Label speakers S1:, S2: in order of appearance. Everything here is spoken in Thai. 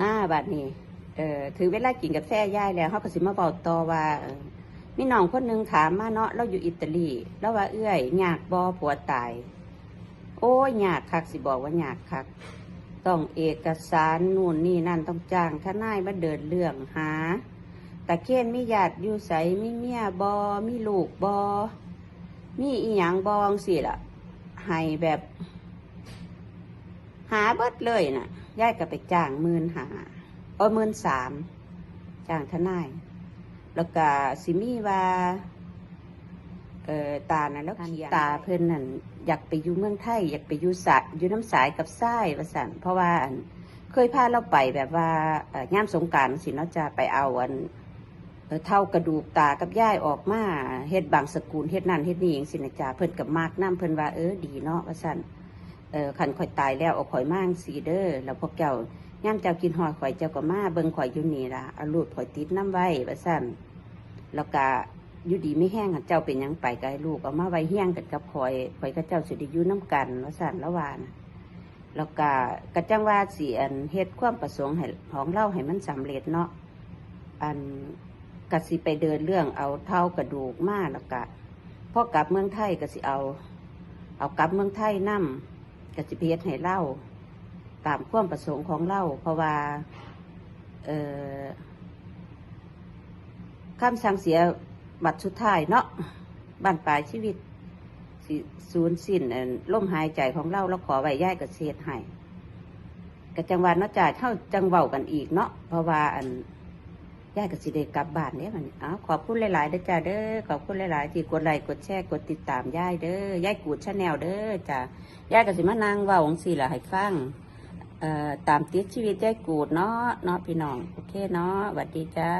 S1: มาบัดนี้เออถือเวลากินกับแซ่ย่ายแล้วเขาก็สิมาบอกต่อว่ามีน้องคนหนึงถามมาเนาะเราอยู่อิตาลีแล้วว่าเอื้อยยากบอผัวตาย โอ้ยยากคักสิบอกว่ายากคัก ต้องเอกสารนู่นนี่นั่นต้องจ้างทนายมาเดินเรื่องหาตะเคียนมีญาติอยู่ใสมีเมียบอมีลูกบอมีอีหยังบองสิละให้แบบ หาเบิดเลยน่ะยายก็ไปจ้างหมื่นหาเออหมื่นสามจ้างทนาย แล้วก็สิมีว่าเอ่อตานะแล้วตาเพิ่นนั่นอยากไปอยู่เมืองไทย อยากไปอยู่สายอยู่น้ำสายกับทรายว่าสั่นเพราะว่าอันเคยพาเราไปแบบว่าเอ่อย่ามสงกรารสิเนาะจะไปเอาอันเอ่อเท่ากระดูกตากับย่ายออกมาเฮ็ดบางสกุลเฮ็ดนั่นเฮ็ดนี่อย่างสินะจ๊ะเพิ่นกับมากน้ำเพิ่นว่าเออดีเนาะว่าสั่น เออขันข่อยตายแล้วเอาข่อยมาจั่งสีเด้อแล้วพวกเจ้าย่ามเจ้ากินหอยข่อยเจ้าก็มาเบิ่งข่อยอยู่นี่ล่ะเอาลูกข่อยติดน้ำไว้ว่าสั่นแล้วก็อยู่ดีไม่แห้งอะเจ้าเป็นหยังไปกับลูกเอามาไว้เฮี้ยงกันกับคอยคอยกับเจ้าสิได้อยู่น้ำกันว่าสั่นละวานะแล้วก็กระจังว่าสีอันเฮ็ดความประสงค์ให้ของเล่าให้มันสำเร็จเนาะอันกสิไปเดินเรื่องเอาเท่ากระดูกมาแล้วก็พอกลับเมืองไทยก็สิเอา เอากลับเมืองไทยนํ กสิเพเฮ็ดให้เล่าตามความประสงค์ของเล่าเพราะว่าเอ่อคำสั่งเสียบัตรสุดท้ายเนาะบ้านปลายชีวิตสิสูญสิ้นอันลมหายใจของเราเราขอไว้ย่ายกับเศษให้กับจังหวัดเนาะจ่ายเท่าจังเว้ากันอีกเนาะเพราะว่าอัน ย่ายกับสิเดกลับบ้านเนี่ยมันอ้าวขอบคุณหลายๆเด้อจ้าเด้อขอบคุณหลายๆที่กดไลค์กดแชร์กดติดตามย่ายเด้อย่ายกูดชาแนลเด้อจ้าย่ายกับสิมานางว่าองศีละให้ฟังเอ่อตามติดชีวิตย่ายกูดเนาะเนาะพี่น้องโอเคเนาะสวัสดีจ้า